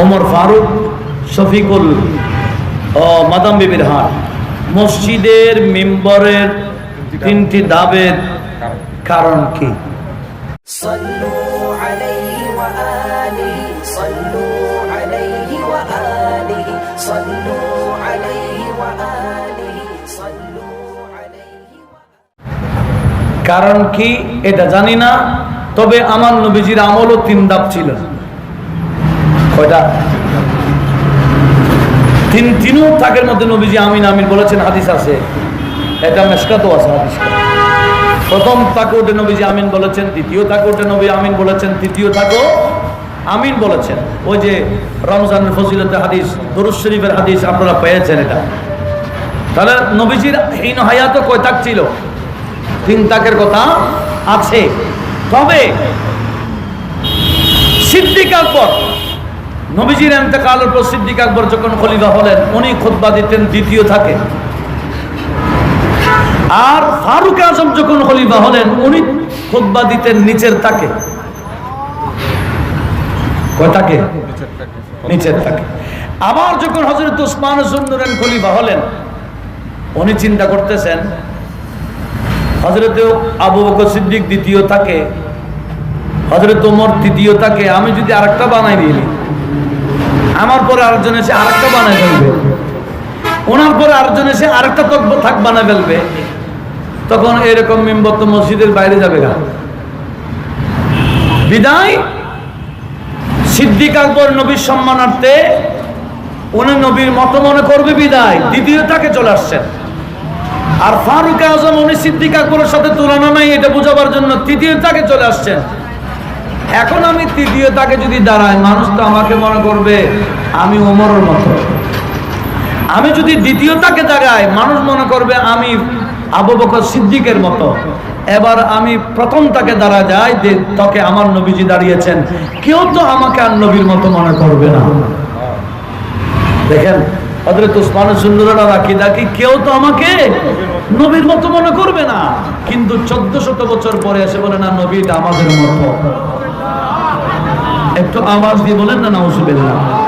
ওমর ফারুক শফিকুল ও মাদাম বিবির হাট। মসজিদের মেম্বরের তিনটি দাবের কারণ কি? কারণ কি? এটা জানি না। তবে আমার নবীজির আমলও তিন দাব ছিল। কয়টা? তিন তিনও থাকের মধ্যে নবীজি আমিন আমিন বলেছেন, হাদিস আছে। এটা মেশকাতও আছে, হাদিস প্রথম তাকুটে নবীজি আমিন বলেছেন, দ্বিতীয় তাকুটে নবী আমিন বলেছেন, তৃতীয় তাকো আমিন বলেছেন। ওই যে রমজানের ফজিলতে হাদিস, দরুদ শরীফের হাদিস আপনারা পেয়েছেন এটা। তাহলে নবীজির হীন হায়াত কয় তাক ছিল? তিন তাকের কথা আছে। তবে সিদ্দিক আকবর নবীজির এতেকালের পর সিদ্দিক আকবর যখন খলিফা হলেন, উনি খুতবা দিতেন দ্বিতীয় থাকে। আর ফারুক আজম যখন খলিফা হলেন, উনি খুতবা দিতেন নিচের তাকে। কয় তাকে? নিচের তাকে। আবার যখন হজরত উসমান সুন্দরেন খলিফা হলেন, উনি চিন্তা করতেছেন হজরত আবু বকর সিদ্দিক দ্বিতীয় থাকে হজরত ওমর তৃতীয় থাকে আমি যদি আরেকটা বানাই দিই। আমার পরে আরেকজন এসে আরেকটা বানায় ফেলবে। ওনার পরে আরেকজন এসে আরেকটা তক থাক বানাই ফেলবে। তখন এরকম মেম্বর তো মসজিদের বাইরে যাবে না বিদায়? সিদ্দিক আকবর নবীর সম্মানার্থে উনি নবীর মতো মনে করবে বিদায়। দ্বিতীয় তাকে চলে আসছেন। আর ফারুক আজম, উনি সিদ্দিক আকবরের সাথে তুলনা নাই, এটা বোঝাবার জন্য তৃতীয় তাকে চলে আসছেন। এখন আমি তৃতীয় তাকে যদি দাঁড়াই, মানুষ তো আমাকে মনে করবে আমি ওমরের মতো। আমি যদি দ্বিতীয় তাকে দাঁড়াই, মানুষ মনে করবে আমি আবু বকর সিদ্দিকের মতো। এবার আমি প্রথম তাকে দাঁড়া যাই, যে তাকে আমার নবীজি দাঁড়িয়েছেন। কেউ তো আমাকে আর নবীর মতো মনে করবে না। দেখেন হজরত উসমানের সুন্দররা রাখি দেখি কেউ তো আমাকে নবীর মতো মনে করবে না। কিন্তু চোদ্দ শত বছর পরে এসে বলে, না নবীটা আমাদের মতো। একটু আওয়াজ দিয়ে বলেন না নাউজুবিল্লাহ।